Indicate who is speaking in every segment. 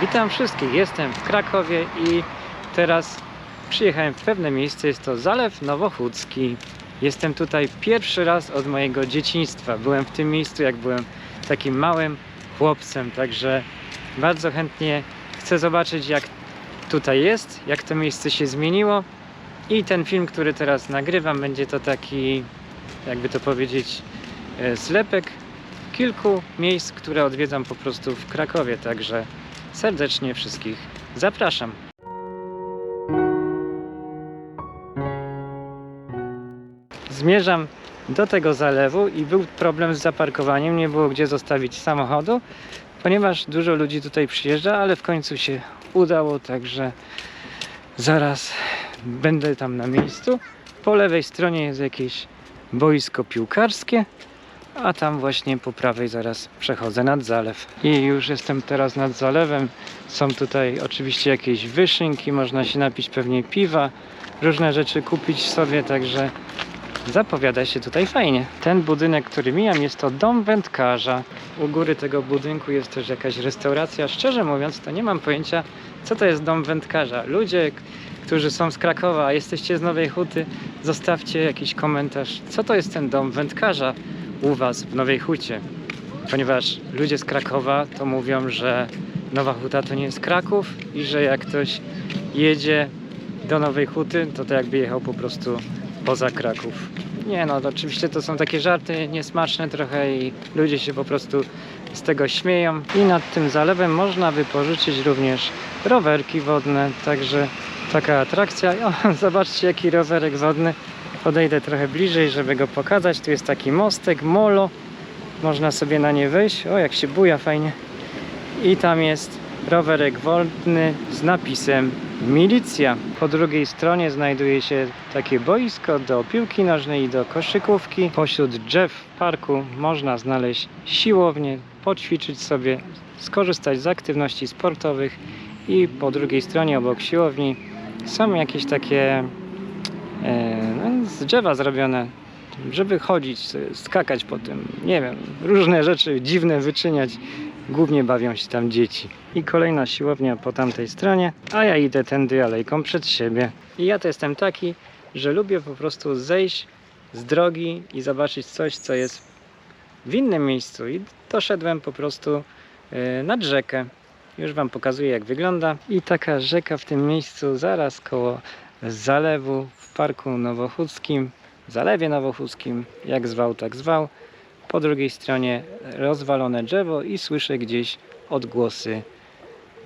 Speaker 1: Witam wszystkich, jestem w Krakowie i teraz przyjechałem w pewne miejsce, jest to Zalew Nowochódzki. Jestem tutaj pierwszy raz od mojego dzieciństwa. Byłem w tym miejscu, jak byłem takim małym chłopcem, także bardzo chętnie chcę zobaczyć, jak tutaj jest, jak to miejsce się zmieniło. I ten film, który teraz nagrywam, będzie to taki, jakby to powiedzieć, e, zlepek kilku miejsc, które odwiedzam po prostu w Krakowie, także serdecznie wszystkich zapraszam. Zmierzam do tego zalewu i był problem z zaparkowaniem, nie było gdzie zostawić samochodu, ponieważ dużo ludzi tutaj przyjeżdża, ale w końcu się udało, także zaraz będę tam na miejscu. Po lewej stronie jest jakieś boisko piłkarskie, a tam właśnie po prawej zaraz przechodzę nad zalew. I już jestem teraz nad zalewem. Są tutaj oczywiście jakieś wyszynki, można się napić pewnie piwa, różne rzeczy kupić sobie, także zapowiada się tutaj fajnie. Ten budynek, który mijam, jest to dom wędkarza. U góry tego budynku jest też jakaś restauracja. Szczerze mówiąc, to nie mam pojęcia, co to jest dom wędkarza. Ludzie, którzy są z Krakowa, a jesteście z Nowej Huty, zostawcie jakiś komentarz, co to jest ten dom wędkarza u Was w Nowej Hucie. Ponieważ ludzie z Krakowa to mówią, że Nowa Huta to nie jest Kraków i że jak ktoś jedzie do Nowej Huty, to to jakby jechał po prostu poza Kraków. Nie no, to oczywiście to są takie żarty niesmaczne trochę i ludzie się po prostu z tego śmieją. I nad tym zalewem można wypożyczyć również rowerki wodne, także taka atrakcja. O, zobaczcie jaki rowerek wodny. Podejdę trochę bliżej, żeby go pokazać. Tu jest taki mostek, molo. Można sobie na nie wejść. O, jak się buja fajnie. I tam jest rowerek wodny z napisem Milicja. Po drugiej stronie znajduje się takie boisko do piłki nożnej i do koszykówki. Pośród drzew w parku można znaleźć siłownię, poćwiczyć sobie, skorzystać z aktywności sportowych i po drugiej stronie obok siłowni są jakieś takie e, z drzewa zrobione, żeby chodzić, skakać po tym, nie wiem, różne rzeczy dziwne wyczyniać. Głównie bawią się tam dzieci. I kolejna siłownia po tamtej stronie, a ja idę tędy alejką przed siebie. I ja to jestem taki, że lubię po prostu zejść z drogi i zobaczyć coś, co jest w innym miejscu. I doszedłem po prostu e, nad rzekę. Już Wam pokazuję, jak wygląda. I taka rzeka w tym miejscu, zaraz koło zalewu w Parku Nowochódzkim, Zalewie Nowochódzkim, jak zwał, tak zwał. Po drugiej stronie rozwalone drzewo i słyszę gdzieś odgłosy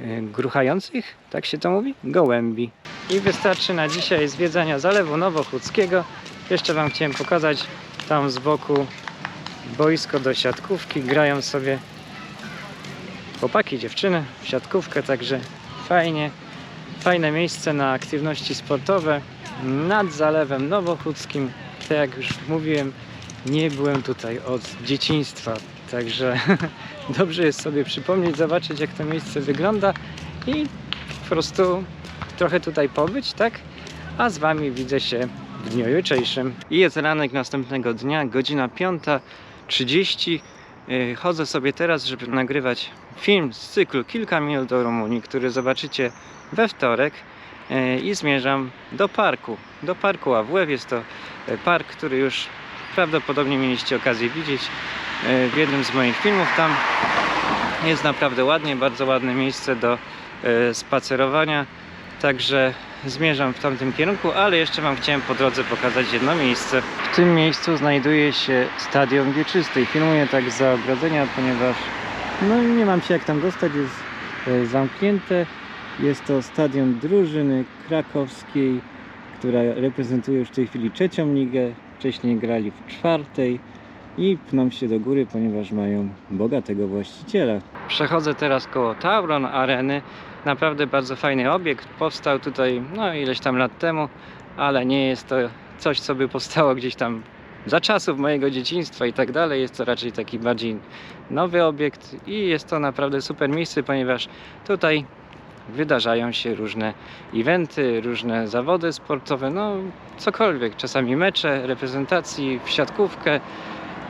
Speaker 1: y, gruchających, tak się to mówi? Gołębi. I wystarczy na dzisiaj zwiedzania Zalewu Nowochódzkiego. Jeszcze Wam chciałem pokazać tam z boku boisko do siatkówki. Grają sobie chłopaki, dziewczyny w siatkówkę, także fajnie. Fajne miejsce na aktywności sportowe nad Zalewem Nowochódzkim. Tak jak już mówiłem, nie byłem tutaj od dzieciństwa, także dobrze jest sobie przypomnieć, zobaczyć jak to miejsce wygląda i po prostu trochę tutaj pobyć, tak? A z Wami widzę się w dniu jutrzejszym. I jest ranek następnego dnia, godzina 5.30. Yy, Chodzę sobie teraz, żeby nagrywać film z cyklu Kilka minut do Rumunii, który zobaczycie we wtorek yy, i zmierzam do parku. Do parku AWF jest to e, park, który już prawdopodobnie mieliście okazję widzieć e, w jednym z moich filmów. Tam jest naprawdę ładnie, bardzo ładne miejsce do e, spacerowania. Także zmierzam w tamtym kierunku, ale jeszcze Wam chciałem po drodze pokazać jedno miejsce. W tym miejscu znajduje się Stadion Wieczysty. Filmuję tak z ogrodzenia, ponieważ no nie mam się jak tam dostać, jest e, zamknięte. Jest to stadion drużyny krakowskiej, która reprezentuje już w tej chwili trzecią ligę. Wcześniej grali w czwartej i pną się do góry, ponieważ mają bogatego właściciela. Przechodzę teraz koło Tauron Areny. Naprawdę bardzo fajny obiekt. Powstał tutaj no ileś tam lat temu, ale nie jest to coś, co by powstało gdzieś tam za czasów mojego dzieciństwa i tak dalej. Jest to raczej taki bardziej nowy obiekt i jest to naprawdę super miejsce, ponieważ tutaj wydarzają się różne eventy, różne zawody sportowe, no cokolwiek, czasami mecze, reprezentacji, w siatkówkę,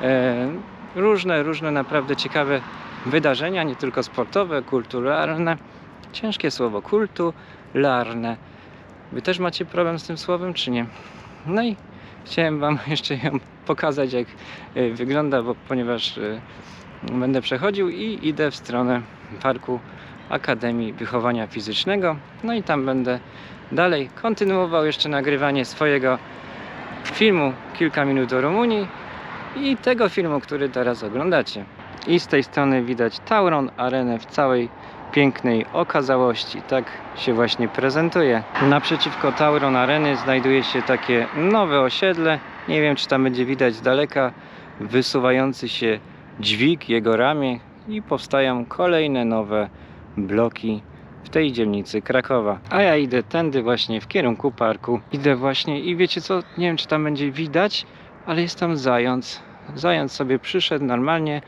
Speaker 1: e, różne, różne naprawdę ciekawe wydarzenia, nie tylko sportowe, kulturalne ciężkie słowo, kulturalne. Wy też macie problem z tym słowem, czy nie? No i chciałem Wam jeszcze ją pokazać, jak y, wygląda, bo ponieważ y, będę przechodził i idę w stronę parku Akademii Wychowania Fizycznego. No i tam będę dalej kontynuował jeszcze nagrywanie swojego filmu Kilka minut o Rumunii i tego filmu, który teraz oglądacie. I z tej strony widać Tauron Arenę w całej pięknej okazałości. Tak się właśnie prezentuje. Naprzeciwko Tauron Areny znajduje się takie nowe osiedle. Nie wiem, czy tam będzie widać z daleka wysuwający się dźwig, jego ramię i powstają kolejne nowe bloki w tej dzielnicy Krakowa. A ja idę tędy właśnie w kierunku parku. Idę właśnie i wiecie co, nie wiem czy tam będzie widać, ale jest tam zając. Zając sobie przyszedł normalnie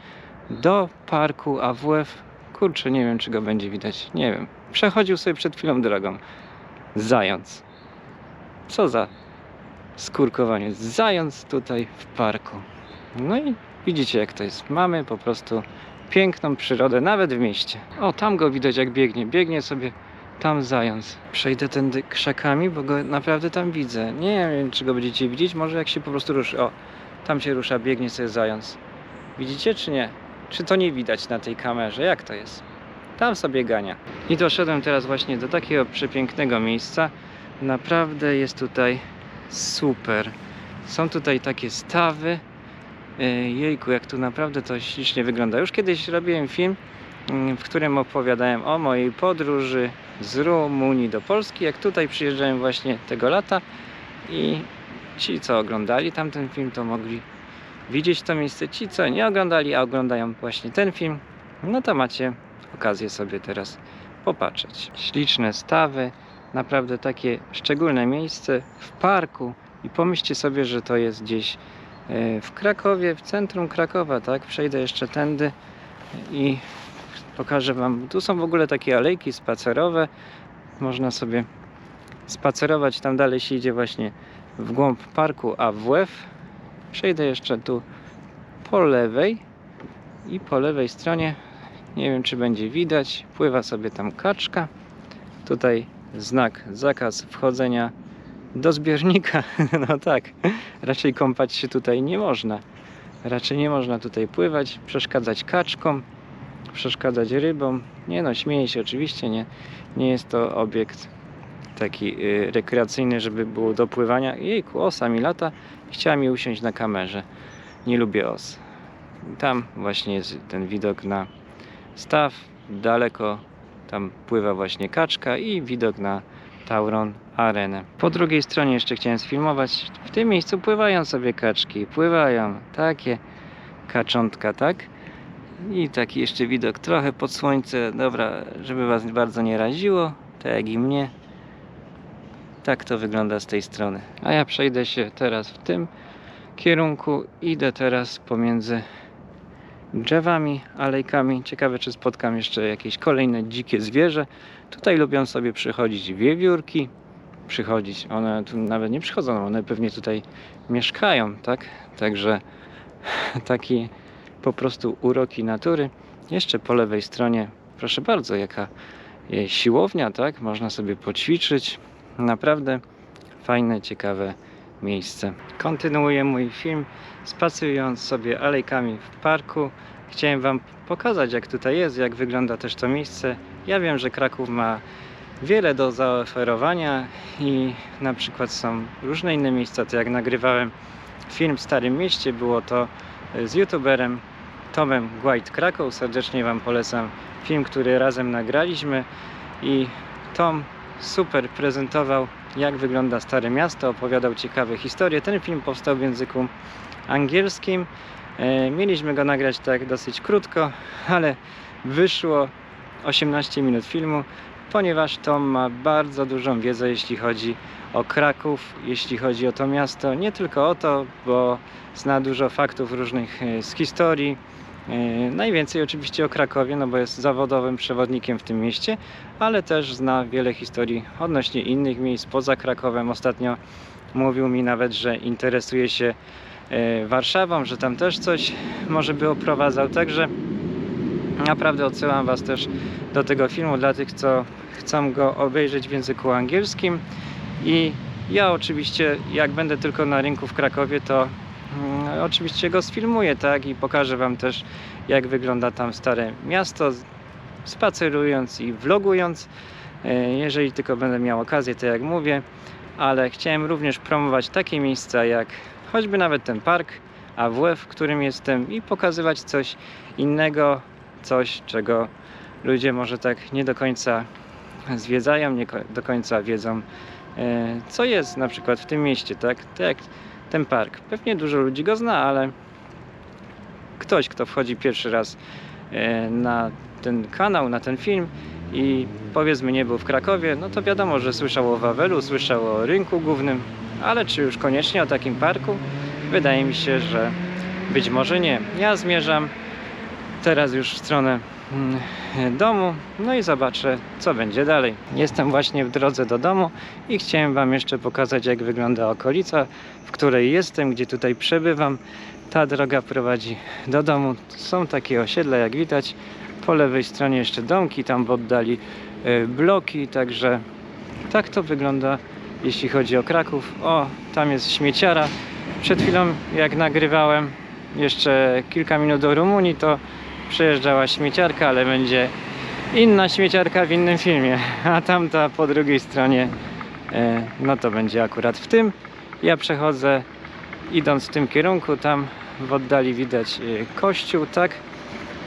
Speaker 1: do parku AWF. Kurczę, nie wiem czy go będzie widać. Nie wiem. Przechodził sobie przed chwilą drogą. Zając. Co za skurkowanie. Zając tutaj w parku. No i widzicie jak to jest. Mamy po prostu piękną przyrodę, nawet w mieście. O, tam go widać jak biegnie. Biegnie sobie tam zając. Przejdę tędy krzakami, bo go naprawdę tam widzę. Nie wiem, czy go będziecie widzieć. Może jak się po prostu ruszy. O, tam się rusza, biegnie sobie zając. Widzicie, czy nie? Czy to nie widać na tej kamerze? Jak to jest? Tam sobie gania. I doszedłem teraz właśnie do takiego przepięknego miejsca. Naprawdę jest tutaj super. Są tutaj takie stawy. Ej, Jejku, jak tu naprawdę to ślicznie wygląda. Już kiedyś robiłem film, mm, w którym opowiadałem o mojej podróży z Rumunii do Polski, jak tutaj przyjeżdżałem właśnie tego lata i ci, co oglądali tamten film, to mogli widzieć to miejsce. Ci, co nie oglądali, a oglądają właśnie ten film, no to macie okazję sobie teraz popatrzeć. Śliczne stawy, naprawdę takie szczególne miejsce w parku i pomyślcie sobie, że to jest gdzieś w Krakowie, w centrum Krakowa, tak? Przejdę jeszcze tędy i pokażę Wam. Tu są w ogóle takie alejki spacerowe. Można sobie spacerować. Tam dalej się idzie właśnie w głąb parku AWF. Przejdę jeszcze tu po lewej i po lewej stronie nie wiem czy będzie widać pływa sobie tam kaczka tutaj znak zakaz wchodzenia do zbiornika. No tak raczej kąpać się tutaj nie można. Raczej nie można tutaj pływać przeszkadzać kaczkom przeszkadzać rybom. Nie no śmieję się oczywiście nie, nie jest to obiekt taki y, rekreacyjny żeby było do pływania. Jejku osa mi lata. Chciała mi usiąść na kamerze. Nie lubię os. Tam właśnie jest ten widok na staw, daleko tam pływa właśnie kaczka i widok na Tauron Arenę. Po drugiej stronie jeszcze chciałem sfilmować, w tym miejscu pływają sobie kaczki, pływają takie kaczątka, tak? I taki jeszcze widok trochę pod słońce, dobra, żeby was bardzo nie raziło, tak jak i mnie. Tak to wygląda z tej strony. A ja przejdę się teraz w tym kierunku, idę teraz pomiędzy drzewami, alejkami. Ciekawe, czy spotkam jeszcze jakieś kolejne dzikie zwierzę. Tutaj lubią sobie przychodzić wiewiórki. Przychodzić, one tu nawet nie przychodzą, one pewnie tutaj mieszkają, tak? Także taki po prostu uroki natury. Jeszcze po lewej stronie, proszę bardzo, jaka e, siłownia, tak? Można sobie poćwiczyć. Naprawdę fajne, ciekawe miejsce. Kontynuuję mój film spacerując sobie alejkami w parku. Chciałem Wam pokazać jak tutaj jest, jak wygląda też to miejsce. Ja wiem, że Kraków ma wiele do zaoferowania i na przykład są różne inne miejsca, to jak nagrywałem film w Starym Mieście, było to z youtuberem Tomem White Kraków. Serdecznie Wam polecam film, który razem nagraliśmy i Tom super prezentował jak wygląda Stare Miasto, opowiadał ciekawe historie. Ten film powstał w języku angielskim. E, Mieliśmy go nagrać tak dosyć krótko, ale wyszło 18 minut filmu, ponieważ Tom ma bardzo dużą wiedzę, jeśli chodzi o Kraków, jeśli chodzi o to miasto. Nie tylko o to, bo zna dużo faktów różnych e, z historii. E, Najwięcej oczywiście o Krakowie, no bo jest zawodowym przewodnikiem w tym mieście, ale też zna wiele historii odnośnie innych miejsc poza Krakowem. Ostatnio mówił mi nawet, że interesuje się e, Warszawą, że tam też coś może by oprowadzał. Także Naprawdę odsyłam Was też do tego filmu dla tych, co chcą go obejrzeć w języku angielskim. I ja oczywiście, jak będę tylko na rynku w Krakowie, to mm, oczywiście go sfilmuję, tak? I pokażę Wam też, jak wygląda tam stare miasto, spacerując i vlogując. E, Jeżeli tylko będę miał okazję, to jak mówię, ale chciałem również promować takie miejsca jak choćby nawet ten park AWF, w którym jestem i pokazywać coś innego, coś czego ludzie może tak nie do końca zwiedzają, nie do końca wiedzą, e, co jest na przykład w tym mieście, tak? Tak ten park. Pewnie dużo ludzi go zna, ale ktoś, kto wchodzi pierwszy raz e, na ten kanał, na ten film i powiedzmy nie był w Krakowie, no to wiadomo, że słyszał o Wawelu, słyszał o rynku głównym, ale czy już koniecznie o takim parku? Wydaje mi się, że być może nie. Ja zmierzam teraz już w stronę mm, domu, no i zobaczę, co będzie dalej. Jestem właśnie w drodze do domu i chciałem Wam jeszcze pokazać, jak wygląda okolica, w której jestem, gdzie tutaj przebywam. Ta droga prowadzi do domu. Są takie osiedla, jak widać. Po lewej stronie jeszcze domki, tam w oddali y, bloki, także tak to wygląda, jeśli chodzi o Kraków. O, tam jest śmieciara. Przed chwilą, jak nagrywałem jeszcze kilka minut do Rumunii, to przejeżdżała śmieciarka, ale będzie inna śmieciarka w innym filmie, a tamta po drugiej stronie, e, no to będzie akurat w tym. Ja przechodzę idąc w tym kierunku, tam w oddali widać e, kościół, tak?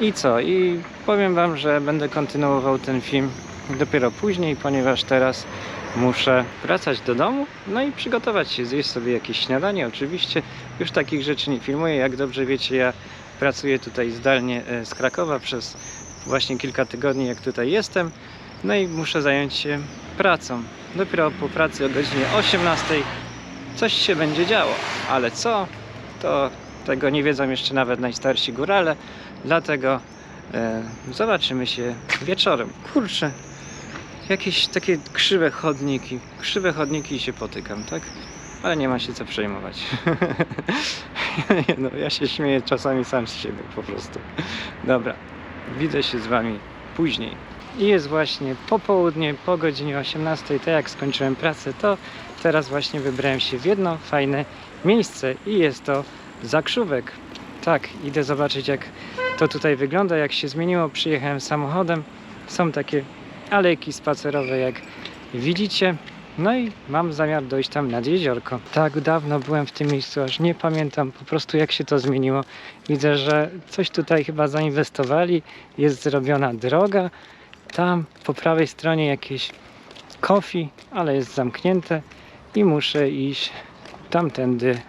Speaker 1: I co? I powiem Wam, że będę kontynuował ten film dopiero później, ponieważ teraz muszę wracać do domu, no i przygotować się, zjeść sobie jakieś śniadanie. Oczywiście już takich rzeczy nie filmuję, jak dobrze wiecie, ja pracuję tutaj zdalnie e, z Krakowa przez właśnie kilka tygodni, jak tutaj jestem. No i muszę zająć się pracą. Dopiero po pracy o godzinie 18 coś się będzie działo, ale co? To tego nie wiedzą jeszcze nawet najstarsi górale, dlatego e, zobaczymy się wieczorem. Kurczę, jakieś takie krzywe chodniki. Krzywe chodniki i się potykam, tak? Ale nie ma się co przejmować. No, ja się śmieję czasami sam z siebie po prostu. Dobra, widzę się z Wami później. I jest właśnie popołudnie, po godzinie 18, tak jak skończyłem pracę, to teraz właśnie wybrałem się w jedno fajne miejsce i jest to Zakrzówek. Tak, idę zobaczyć jak to tutaj wygląda, jak się zmieniło. Przyjechałem samochodem. Są takie alejki spacerowe, jak widzicie. No i mam zamiar dojść tam nad jeziorko. Tak dawno byłem w tym miejscu, aż nie pamiętam po prostu jak się to zmieniło. Widzę, że coś tutaj chyba zainwestowali. Jest zrobiona droga. Tam po prawej stronie jakieś kofi, ale jest zamknięte i muszę iść tamtędy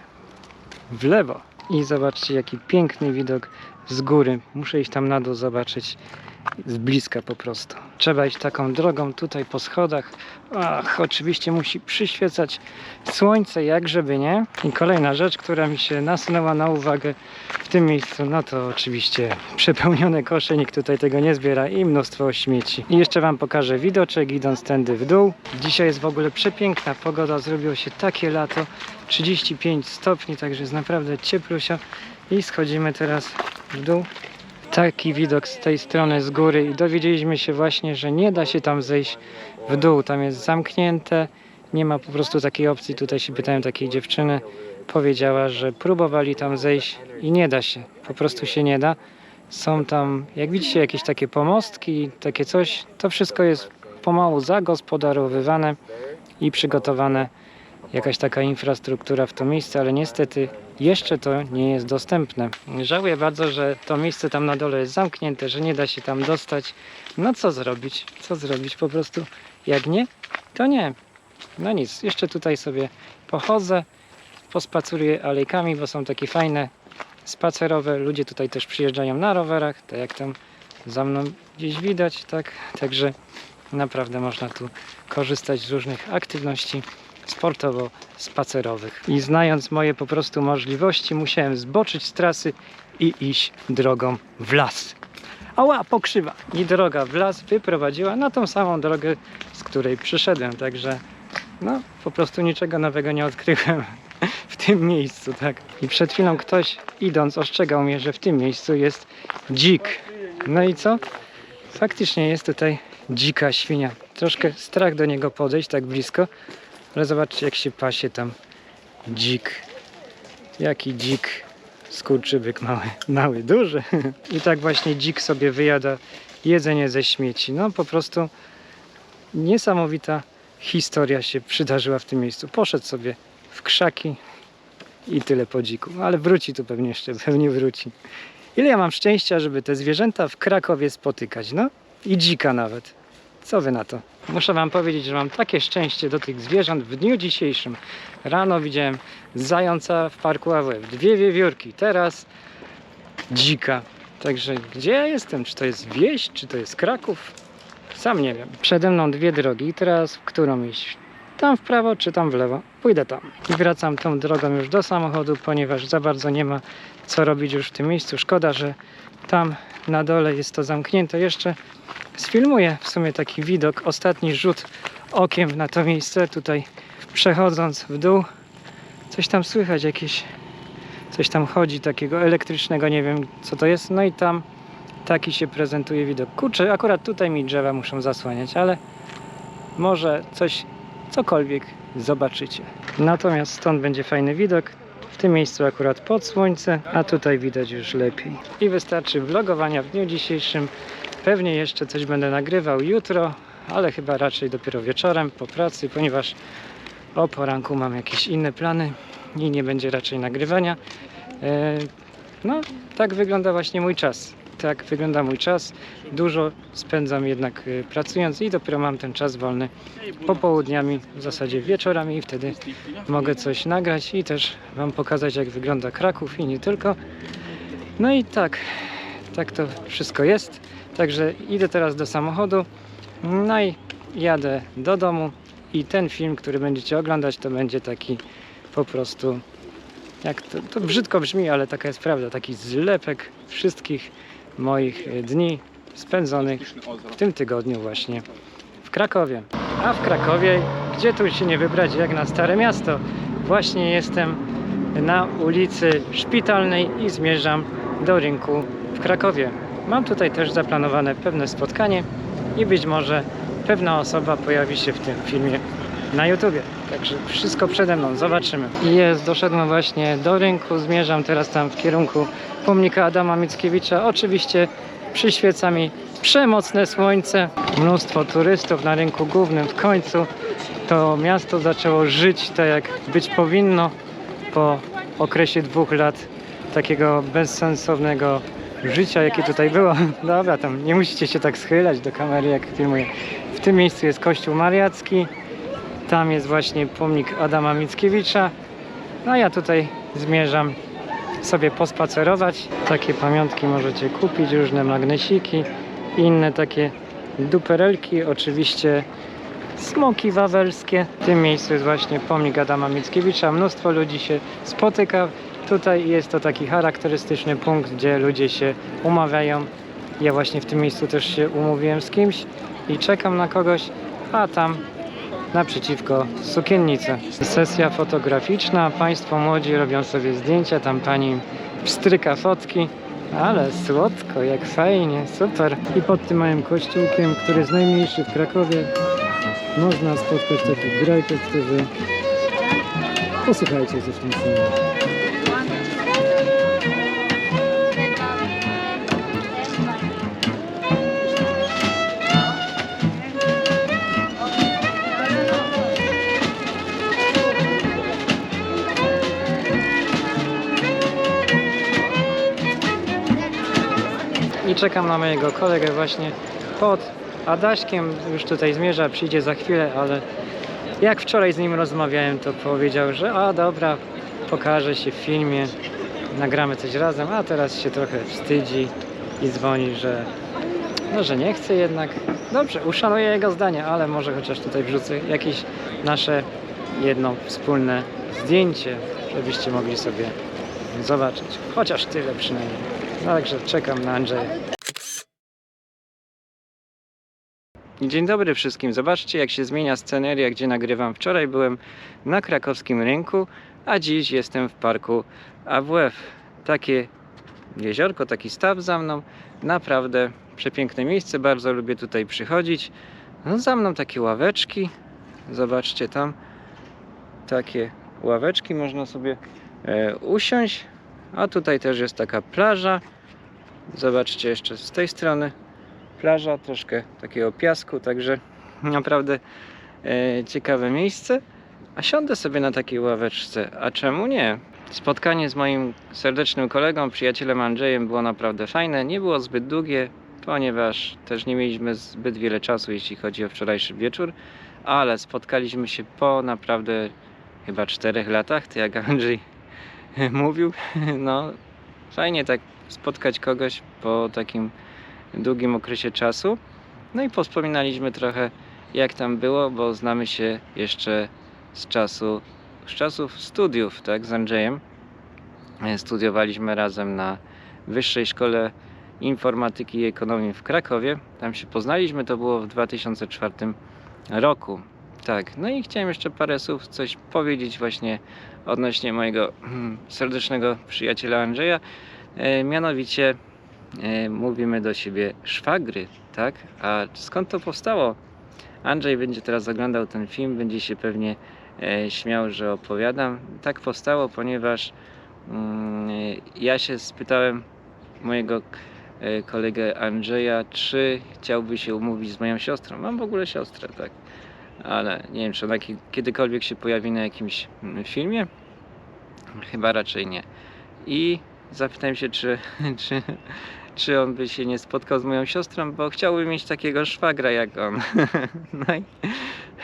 Speaker 1: w lewo. I zobaczcie jaki piękny widok z góry. Muszę iść tam na dół zobaczyć z bliska po prostu. Trzeba iść taką drogą tutaj po schodach. Ach, oczywiście musi przyświecać słońce, jak żeby nie. I kolejna rzecz, która mi się nasunęła na uwagę w tym miejscu, no to oczywiście przepełnione kosze, nikt tutaj tego nie zbiera i mnóstwo śmieci. I jeszcze Wam pokażę widoczek idąc tędy w dół. Dzisiaj jest w ogóle przepiękna pogoda, zrobiło się takie lato, 35 stopni, także jest naprawdę cieplusio. I schodzimy teraz w dół taki widok z tej strony z góry i dowiedzieliśmy się właśnie, że nie da się tam zejść w dół, tam jest zamknięte, nie ma po prostu takiej opcji. Tutaj się pytałem takiej dziewczyny, powiedziała, że próbowali tam zejść i nie da się, po prostu się nie da. Są tam, jak widzicie, jakieś takie pomostki, takie coś. To wszystko jest pomału zagospodarowywane i przygotowane jakaś taka infrastruktura w to miejsce, ale niestety jeszcze to nie jest dostępne. Żałuję bardzo, że to miejsce tam na dole jest zamknięte, że nie da się tam dostać. No co zrobić? Co zrobić? Po prostu jak nie, to nie. No nic, jeszcze tutaj sobie pochodzę, pospaceruję alejkami, bo są takie fajne spacerowe. Ludzie tutaj też przyjeżdżają na rowerach, tak jak tam za mną gdzieś widać, tak? Także naprawdę można tu korzystać z różnych aktywności sportowo-spacerowych. I znając moje po prostu możliwości, musiałem zboczyć z trasy i iść drogą w las. Ała, pokrzywa! I droga w las wyprowadziła na tą samą drogę, z której przyszedłem, także no, po prostu niczego nowego nie odkryłem w tym miejscu, tak. I przed chwilą ktoś idąc ostrzegał mnie, że w tym miejscu jest dzik. No i co? Faktycznie jest tutaj dzika świnia. Troszkę strach do niego podejść tak blisko, ale zobaczcie jak się pasie tam dzik. Jaki dzik. Skurczybyk mały, mały, duży. I tak właśnie dzik sobie wyjada jedzenie ze śmieci. No po prostu niesamowita historia się przydarzyła w tym miejscu. Poszedł sobie w krzaki i tyle po dziku. Ale wróci tu pewnie jeszcze, pewnie wróci. Ile ja mam szczęścia, żeby te zwierzęta w Krakowie spotykać, no i dzika nawet. Co wy na to? Muszę wam powiedzieć, że mam takie szczęście do tych zwierząt w dniu dzisiejszym. Rano widziałem zająca w parku AWF, dwie wiewiórki, teraz dzika. Także gdzie ja jestem? Czy to jest wieś, czy to jest Kraków? Sam nie wiem. Przede mną dwie drogi teraz w którą iść? Tam w prawo czy tam w lewo? Pójdę tam. I wracam tą drogą już do samochodu, ponieważ za bardzo nie ma co robić już w tym miejscu. Szkoda, że tam na dole jest to zamknięte. Jeszcze sfilmuję w sumie taki widok, ostatni rzut okiem na to miejsce. Tutaj przechodząc w dół, coś tam słychać, jakieś coś tam chodzi takiego elektrycznego, nie wiem co to jest. No i tam taki się prezentuje widok. Kurczę, akurat tutaj mi drzewa muszą zasłaniać, ale może coś, cokolwiek zobaczycie. Natomiast stąd będzie fajny widok. W tym miejscu akurat pod słońce, a tutaj widać już lepiej. I wystarczy vlogowania w dniu dzisiejszym. Pewnie jeszcze coś będę nagrywał jutro, ale chyba raczej dopiero wieczorem po pracy, ponieważ o poranku mam jakieś inne plany i nie będzie raczej nagrywania. E, No, tak wygląda właśnie mój czas. Tak wygląda mój czas. Dużo spędzam jednak e, pracując i dopiero mam ten czas wolny popołudniami, w zasadzie wieczorami i wtedy mogę coś nagrać i też Wam pokazać jak wygląda Kraków i nie tylko. No i tak, tak to wszystko jest. Także idę teraz do samochodu, no i jadę do domu i ten film, który będziecie oglądać, to będzie taki po prostu, jak to, to brzydko brzmi, ale taka jest prawda, taki zlepek wszystkich moich e, dni spędzonych w tym tygodniu właśnie w Krakowie. A w Krakowie, gdzie tu się nie wybrać jak na Stare Miasto? Właśnie jestem na ulicy Szpitalnej i zmierzam do rynku w Krakowie. Mam tutaj też zaplanowane pewne spotkanie i być może pewna osoba pojawi się w tym filmie na YouTubie. Także wszystko przede mną, zobaczymy. Jest, doszedłem właśnie do rynku, zmierzam teraz tam w kierunku pomnika Adama Mickiewicza. Oczywiście przyświeca mi przemocne słońce, mnóstwo turystów na rynku głównym. W końcu to miasto zaczęło żyć tak jak być powinno po okresie dwóch lat takiego bezsensownego życia, jakie tutaj było. Dobra, tam nie musicie się tak schylać do kamery, jak filmuję. W tym miejscu jest kościół mariacki, tam jest właśnie pomnik Adama Mickiewicza. No a ja tutaj zmierzam sobie pospacerować. Takie pamiątki możecie kupić, różne magnesiki, inne takie duperelki, oczywiście smoki wawelskie. W tym miejscu jest właśnie pomnik Adama Mickiewicza. Mnóstwo ludzi się spotyka. Tutaj jest to taki charakterystyczny punkt, gdzie ludzie się umawiają. Ja właśnie w tym miejscu też się umówiłem z kimś i czekam na kogoś, a tam naprzeciwko sukiennicy. Sesja fotograficzna, Państwo młodzi robią sobie zdjęcia, tam Pani pstryka fotki. Ale słodko, jak fajnie, super. I pod tym małym kościółkiem, który jest najmniejszy w Krakowie, można spotkać takich grajków, którzy... Posłuchajcie zresztą sami. Czekam na mojego kolegę właśnie pod Adaśkiem. Już tutaj zmierza, przyjdzie za chwilę, ale jak wczoraj z nim rozmawiałem, to powiedział, że a dobra, pokaże się w filmie, nagramy coś razem, a teraz się trochę wstydzi i dzwoni, że no, że nie chce jednak. Dobrze, uszanuję jego zdanie, ale może chociaż tutaj wrzucę jakieś nasze jedno wspólne zdjęcie, żebyście mogli sobie zobaczyć. Chociaż tyle przynajmniej. Także czekam na Andrzeja. Dzień dobry wszystkim. Zobaczcie jak się zmienia sceneria, gdzie nagrywam. Wczoraj byłem na krakowskim rynku, a dziś jestem w parku AWF. Takie jeziorko, taki staw za mną. Naprawdę przepiękne miejsce, bardzo lubię tutaj przychodzić. No, za mną takie ławeczki. Zobaczcie tam. Takie ławeczki można sobie e, usiąść. A tutaj też jest taka plaża. Zobaczcie jeszcze z tej strony plaża, troszkę takiego piasku, także naprawdę e, ciekawe miejsce. A siądę sobie na takiej ławeczce, a czemu nie? Spotkanie z moim serdecznym kolegą, przyjacielem Andrzejem było naprawdę fajne. Nie było zbyt długie, ponieważ też nie mieliśmy zbyt wiele czasu, jeśli chodzi o wczorajszy wieczór, ale spotkaliśmy się po naprawdę chyba czterech latach, to jak Andrzej mówił. No, fajnie tak spotkać kogoś po takim długim okresie czasu. No i pospominaliśmy trochę jak tam było, bo znamy się jeszcze z czasu, z czasów studiów, tak, z Andrzejem. E, Studiowaliśmy razem na Wyższej Szkole Informatyki i Ekonomii w Krakowie. Tam się poznaliśmy, to było w 2004 roku. Tak, no i chciałem jeszcze parę słów coś powiedzieć właśnie odnośnie mojego mm, serdecznego przyjaciela Andrzeja. E, mianowicie e, mówimy do siebie szwagry, tak? A skąd to powstało? Andrzej będzie teraz oglądał ten film, będzie się pewnie e, śmiał, że opowiadam. Tak powstało, ponieważ mm, ja się spytałem mojego kolegę Andrzeja, czy chciałby się umówić z moją siostrą. Mam w ogóle siostrę, tak. Ale nie wiem, czy ona ki- kiedykolwiek się pojawi na jakimś mm, filmie. Chyba raczej nie. I zapytałem się, czy, czy, czy on by się nie spotkał z moją siostrą, bo chciałby mieć takiego szwagra jak on. No i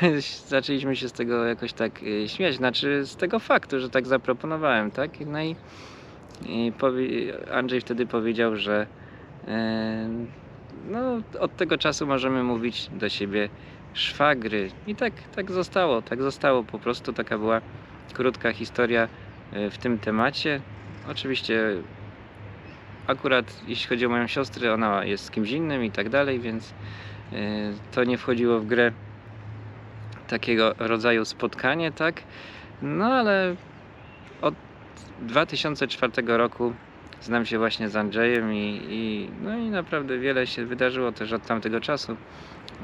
Speaker 1: zaczęliśmy się z tego jakoś tak y, śmiać, znaczy z tego faktu, że tak zaproponowałem, tak? No i, i Andrzej wtedy powiedział, że e, no, od tego czasu możemy mówić do siebie szwagry. I tak, tak zostało, tak zostało. Po prostu taka była krótka historia e, w tym temacie. Oczywiście akurat jeśli chodzi o moją siostrę, ona jest z kimś innym i tak dalej, więc e, to nie wchodziło w grę takiego rodzaju spotkanie, tak? No ale od 2004 roku znam się właśnie z Andrzejem i, i, no i naprawdę wiele się wydarzyło też od tamtego czasu.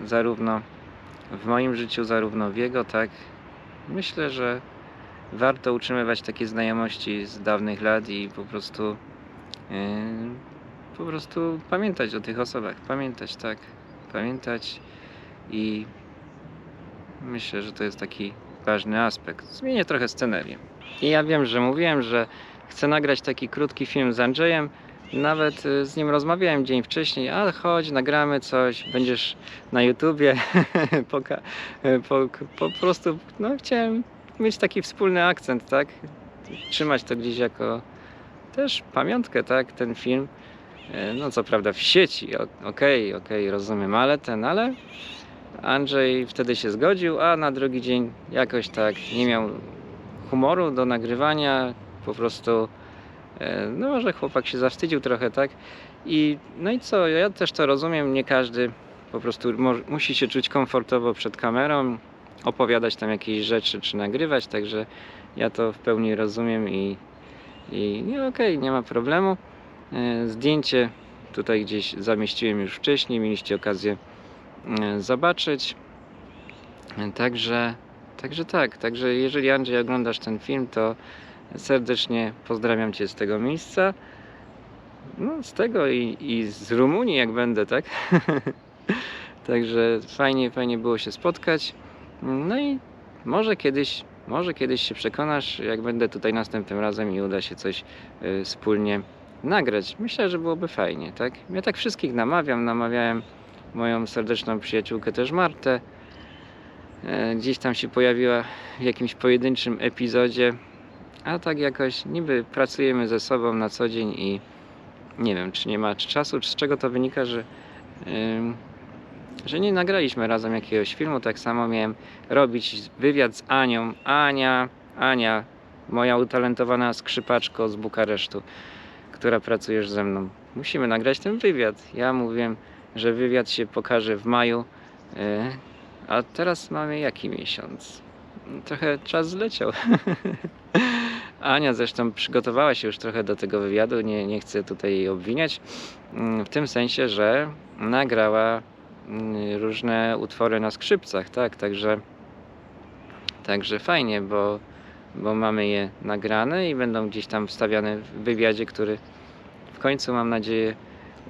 Speaker 1: Zarówno w moim życiu, zarówno w jego, tak. Myślę, że warto utrzymywać takie znajomości z dawnych lat i po prostu yy, po prostu pamiętać o tych osobach, pamiętać, tak, pamiętać i myślę, że to jest taki ważny aspekt. Zmienię trochę scenerię. I ja wiem, że mówiłem, że chcę nagrać taki krótki film z Andrzejem. Nawet y, z nim rozmawiałem dzień wcześniej, ale chodź, nagramy coś, będziesz na YouTubie. Poka- y, po, po prostu, no chciałem mieć taki wspólny akcent, tak? Trzymać to gdzieś jako też pamiątkę, tak? Ten film. Y, No co prawda w sieci, okej, okej, rozumiem, ale ten, ale Andrzej wtedy się zgodził, a na drugi dzień jakoś tak nie miał humoru do nagrywania, po prostu no może chłopak się zawstydził trochę, tak? I no i co, ja też to rozumiem, nie każdy po prostu musi się czuć komfortowo przed kamerą, opowiadać tam jakieś rzeczy czy nagrywać, także ja to w pełni rozumiem i, i nie okej, nie ma problemu. E, Zdjęcie tutaj gdzieś zamieściłem już wcześniej, mieliście okazję e, zobaczyć. E, Także, także tak, także jeżeli Andrzej oglądasz ten film, to serdecznie pozdrawiam Cię z tego miejsca. No, z tego i, i z Rumunii, jak będę, tak? Także fajnie, fajnie było się spotkać. No i może kiedyś, może kiedyś się przekonasz, jak będę tutaj następnym razem i uda się coś y, wspólnie nagrać. Myślę, że byłoby fajnie, tak? Ja tak wszystkich namawiam, namawiałem moją serdeczną przyjaciółkę też Martę. E, Gdzieś tam się pojawiła w jakimś pojedynczym epizodzie, a tak jakoś niby pracujemy ze sobą na co dzień i nie wiem, czy nie ma czasu, czy z czego to wynika, że, ym, że nie nagraliśmy razem jakiegoś filmu. Tak samo miałem robić wywiad z Anią. Ania, Ania, moja utalentowana skrzypaczko z Bukaresztu, która pracujesz ze mną. Musimy nagrać ten wywiad. Ja mówiłem, że wywiad się pokaże w maju, yy, a teraz mamy jaki miesiąc? Trochę czas zleciał. Ania zresztą przygotowała się już trochę do tego wywiadu, nie, nie chcę tutaj jej obwiniać, mm, w tym sensie, że nagrała mm, różne utwory na skrzypcach, tak, także, także fajnie, bo, bo mamy je nagrane i będą gdzieś tam wstawiane w wywiadzie, który w końcu mam nadzieję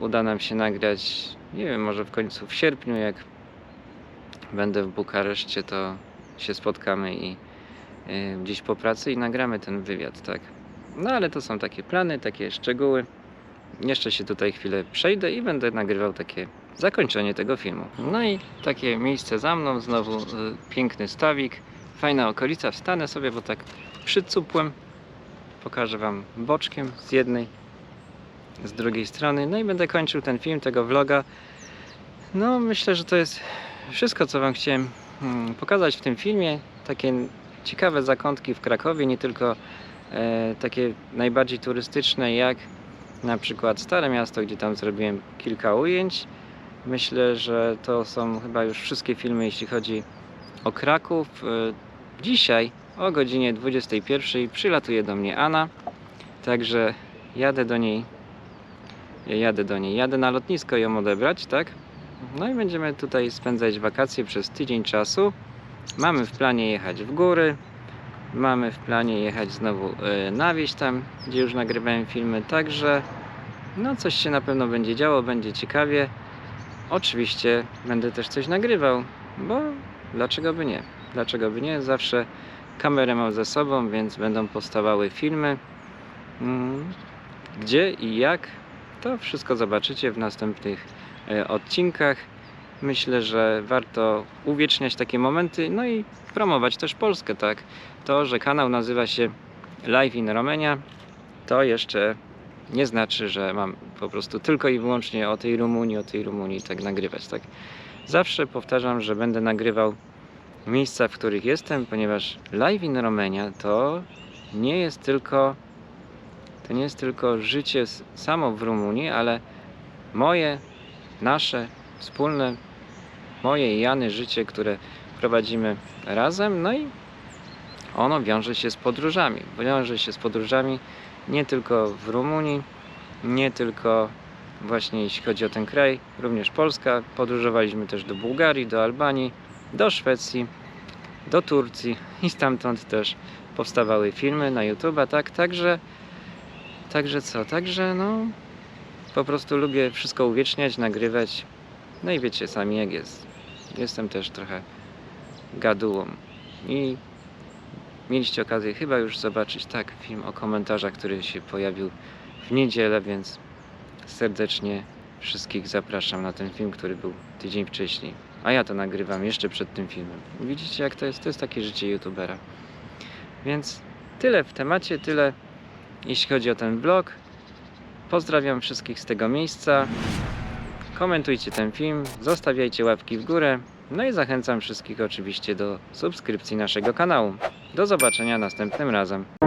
Speaker 1: uda nam się nagrać, nie wiem, może w końcu w sierpniu, jak będę w Bukareszcie, to się spotkamy i gdzieś po pracy i nagramy ten wywiad, tak. No ale to są takie plany, takie szczegóły. Jeszcze się tutaj chwilę przejdę i będę nagrywał takie zakończenie tego filmu. No i takie miejsce za mną, znowu y, piękny stawik, fajna okolica. Wstanę sobie, bo tak przycupłem. Pokażę Wam boczkiem z jednej, z drugiej strony. No i będę kończył ten film, tego vloga. No myślę, że to jest wszystko, co Wam chciałem mm, pokazać w tym filmie. Takie ciekawe zakątki w Krakowie, nie tylko e, takie najbardziej turystyczne, jak na przykład Stare Miasto, gdzie tam zrobiłem kilka ujęć. Myślę, że to są chyba już wszystkie filmy, jeśli chodzi o Kraków. E, Dzisiaj o godzinie 21 przylatuje do mnie Anna, także jadę do niej. Ja jadę do niej, jadę na lotnisko ją odebrać, tak? No i będziemy tutaj spędzać wakacje przez tydzień czasu. Mamy w planie jechać w góry, mamy w planie jechać znowu e, na wieś tam, gdzie już nagrywałem filmy, także no coś się na pewno będzie działo, będzie ciekawie. Oczywiście będę też coś nagrywał, bo dlaczego by nie? Dlaczego by nie? Zawsze kamerę mam ze sobą, więc będą powstawały filmy. Mm, Gdzie i jak, to wszystko zobaczycie w następnych e, odcinkach. Myślę, że warto uwieczniać takie momenty, no i promować też Polskę, tak? To, że kanał nazywa się Live in Romania, to jeszcze nie znaczy, że mam po prostu tylko i wyłącznie o tej Rumunii, o tej Rumunii tak nagrywać, tak? Zawsze powtarzam, że będę nagrywał miejsca, w których jestem, ponieważ Live in Romania to nie jest tylko to nie jest tylko życie samo w Rumunii, ale moje, nasze, wspólne, moje i Jany życie, które prowadzimy razem, no i ono wiąże się z podróżami. Wiąże się z podróżami nie tylko w Rumunii, nie tylko właśnie jeśli chodzi o ten kraj, również Polska. Podróżowaliśmy też do Bułgarii, do Albanii, do Szwecji, do Turcji i stamtąd też powstawały filmy na YouTube, tak? Także, także co? Także no po prostu lubię wszystko uwieczniać, nagrywać. No i wiecie sami jak jest. Jestem też trochę gadułą. I mieliście okazję chyba już zobaczyć tak film o komentarzach, który się pojawił w niedzielę, więc serdecznie wszystkich zapraszam na ten film, który był tydzień wcześniej. A ja to nagrywam jeszcze przed tym filmem. Widzicie jak to jest? To jest takie życie youtubera. Więc tyle w temacie, tyle jeśli chodzi o ten vlog. Pozdrawiam wszystkich z tego miejsca. Komentujcie ten film, zostawiajcie łapki w górę. No i zachęcam wszystkich oczywiście do subskrypcji naszego kanału. Do zobaczenia następnym razem.